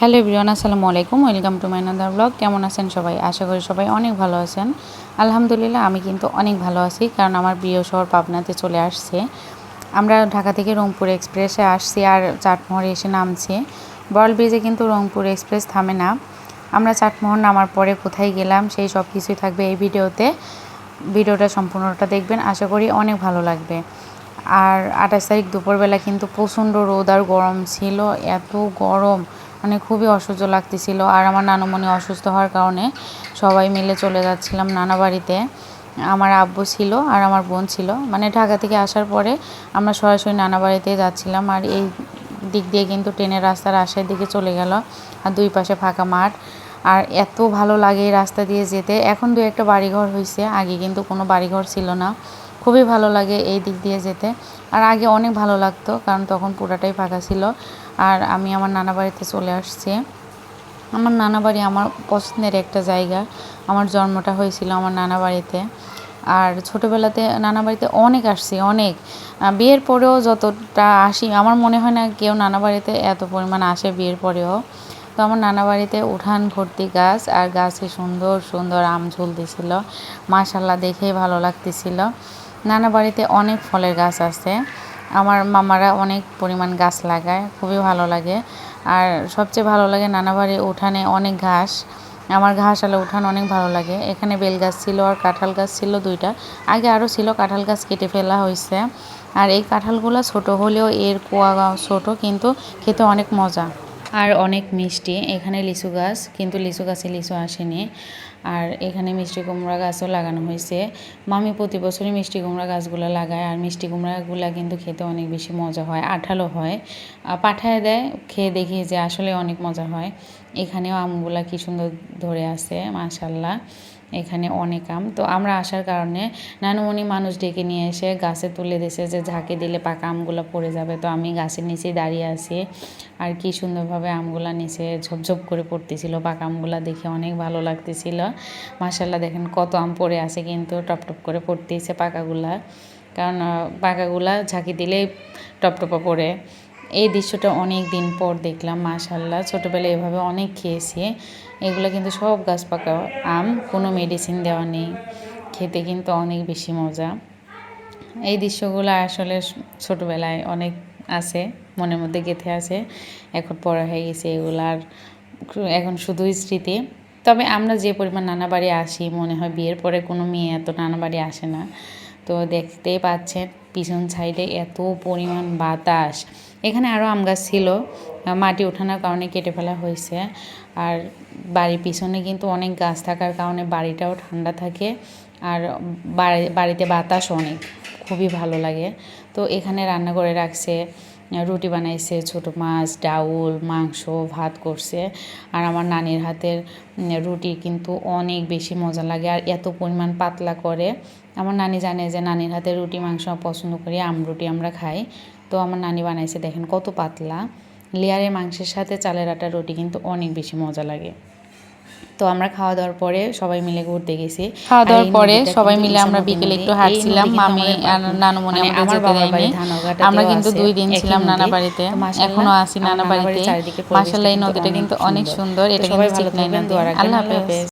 Hello everyone, আসসালামু আলাইকুম। Welcome to my another blog কেমন আছেন সবাই? আশা করি সবাই অনেক ভালো আছেন। আলহামদুলিল্লাহ, আমি কিন্তু অনেক ভালো আছি, কারণ আমার প্রিয় শহর পাবনাতে চলে আসছে। আমরা ঢাকা থেকে রংপুর এক্সপ্রেসে আসছি আর চাটমোহরে এসে নামছি। বড়াল ব্রিজে কিন্তু রংপুর এক্সপ্রেস থামে না। আমরা চাটমোহর নামার পরে কোথায় গেলাম, সেই সব কিছুই থাকবে এই ভিডিওতে। ভিডিওটা সম্পূর্ণটা দেখবেন, আশা করি অনেক ভালো লাগবে। আর আঠাশ তারিখ দুপুরবেলা কিন্তু প্রচণ্ড রোদ আর গরম ছিল, এত গরম। মানে খুবই অসহ্য লাগতেছিল। আর আমার নানুমণি অসুস্থ হওয়ার কারণে সবাই মিলে চলে যাচ্ছিলাম নানা বাড়িতে। আমার আব্বু ছিল আর আমার বোন ছিল। মানে ঢাকা থেকে আসার পরে আমরা সরাসরি নানা বাড়িতে যাচ্ছিলাম। আর এই দিক দিয়ে কিন্তু ট্রেনের রাস্তার আশের দিকে চলে গেল। আর দুই পাশে ফাঁকা মাঠ। আর এত ভালো লাগে রাস্তা দিয়ে যেতে। এখন দু একটা বাড়িঘর হয়েছে আগে কিন্তু কোনো বাড়িঘর ছিল না। খুবই ভালো লাগে এই দিক দিয়ে যেতে। আর আগে অনেক ভালো লাগতো, কারণ তখন পুরাটাই ফাঁকা ছিল। আর আমি আমার নানা বাড়িতে চলে আসছি। আমার নানা বাড়ি আমার পছন্দের একটা জায়গা। আমার জন্মটা হয়েছিল আমার নানা বাড়িতে। আর ছোটোবেলাতে নানা বাড়িতে অনেক আসছি, অনেক। বিয়ের পরেও যতটা আসি, আমার মনে হয় না কেউ নানা বাড়িতে এত পরিমাণ আসে বিয়ের পরেও। তো আমার নানা বাড়িতে উঠান ভর্তি গাছ আর গাছে সুন্দর সুন্দর আম ঝুল ঝুলতেছিল। মাশাল্লাহ দেখেই ভালো লাগতেছিল। নানা বাড়িতে অনেক ফলের গাছ আছে। আমার মামারা অনেক পরিমাণ গাছ লাগায়, খুবই ভালো লাগে। আর সবচেয়ে ভালো লাগে নানা বাড়ির উঠানে অনেক ঘাস। আমার ঘাস আলো উঠান অনেক ভালো লাগে। এখানে বেল গাছ ছিল আর কাঁঠাল গাছ ছিল দুইটা। আগে আরও ছিল, কাঁঠাল গাছ কেটে ফেলা হয়েছে আর এই কাঁঠালগুলো ছোট হলেও এর কোয়া ছোট, কিন্তু খেতে অনেক মজা। আর অনেক মিষ্টি। এখানে লিচু গাছ, কিন্তু লিচু গাছে লিচু আসেনি। আর এখানে মিষ্টি কুমড়া গাছও লাগানো হয়েছে। মামি প্রতি বছরই মিষ্টি কুমড়া গাছগুলো লাগায়, আর মিষ্টি কুমড়াগুলা কিন্তু খেতে অনেক বেশি মজা হয়, আঠালো হয়। পাঠায় দেয়, খেয়ে দেখি যে আসলে অনেক মজা হয়। এখানেও আমগুলা কি সুন্দর ধরে আছে মাশাল্লাহ এখানে অনেক আম। তো আমরা আসার কারণে নানুমণি মানুষ ডেকে নিয়ে এসে গাছে তুলে দিয়েছে যে ঝাঁকে দিলে পাকা আমগুলো পড়ে যাবে। তো আমি গাছের নিচেই দাঁড়িয়ে আছি। আর কি সুন্দরভাবে আমগুলা নিচে ঝপঝপ করে পড়তেছিল। পাকা আমগুলা দেখে অনেক ভালো লাগতেছিল। মাসাল্লাহ দেখেন কত আম পড়ে আছে কিন্তু টপ টপ করে পড়তেছে পাকাগুলা। কারণ পাকাগুলা ঝাঁকি দিলেই টপটপা পড়ে। এই দৃশ্যটা অনেক দিন পর দেখলাম মাশাল্লাহ ছোটোবেলায় এভাবে অনেক খেয়েছি। এগুলো কিন্তু সব গাছ পাকা আম, কোনো মেডিসিন দেওয়া নেই। খেতে কিন্তু অনেক বেশি মজা। এই দৃশ্যগুলো আসলে ছোটোবেলায় অনেক আছে, মনের মধ্যে গেঁথে আছে। এখন পড়া হয়ে গেছে এগুলার এখন শুধুই স্মৃতি। তবে আমরা যে পরিমাণ নানা বাড়ি আসি, মনে হয় বিয়ের পরে কোনো মেয়ে এত নানা বাড়ি আসে না। তো দেখতেই পাচ্ছেন, পিছন সাইডে এত পরিমাণ বাতাস। এখানে আরও আম গাছ ছিল মাটি ওঠানোর কারণে কেটে ফেলা হয়েছে। আর বাড়ির পিছনে কিন্তু অনেক গাছ থাকার কারণে বাড়িটাও ঠান্ডা থাকে। আর বাড়িতে বাতাস অনেক, খুবই ভালো লাগে। তো এখানে রান্না করে রাখছে, রুটি বানাইছে, ছোট মাছ, ডাউল, মাংস, ভাত করছে। আর আমার নানির হাতের রুটি কিন্তু অনেক বেশি মজা লাগে আর এত পরিমাণ পাতলা করে। আমার নানি জানে যে নানির হাতে রুটি, মাংস পছন্দ করি, আম রুটি আমরা খাই। তো আমার নানি বানাইছে দেখেন কত পাতলা। লেয়ারের মাংসের সাথে চালের আটার রুটি কিন্তু অনেক বেশি মজা লাগে। তো আমরা খাওয়া দাওয়ার পরে সবাই মিলে ঘুরতে গেছি। খাওয়া দাওয়ার পরে সবাই মিলে আমরা বিকেলে একটু হাঁটছিলাম মামি আর নানু মনে আমার বাবার বাড়ি আমরা কিন্তু দুই দিন ছিলাম নানা বাড়িতে। এখনও আছি নানা বাড়িতে। মাসাল্লাহ এই নদীটা কিন্তু অনেক সুন্দর। এটা কিন্তু চিকনাই নদী আল্লাহ হাফেজ।